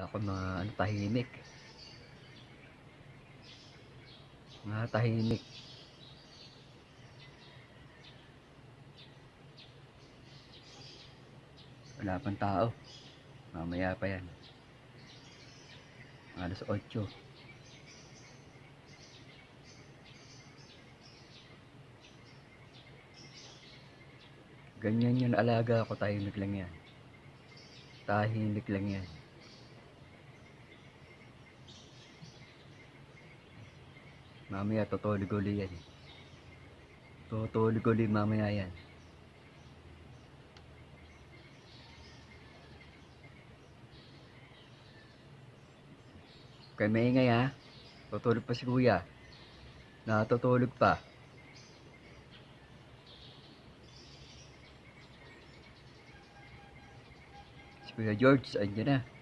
Ako mga ano, tahimik. Mga tahimik. Wala pang tao. Mamaya pa yan. Alas 8. Ganyan yung alaga ko, tahimik lang yan. Tahimik lang yan. Mamaya tutulog uli yan. Tutulog uli mamaya yan. Kaya maingay ha. Tutulog pa si kuya. Natutulog pa. Si Kuya George, andyan na.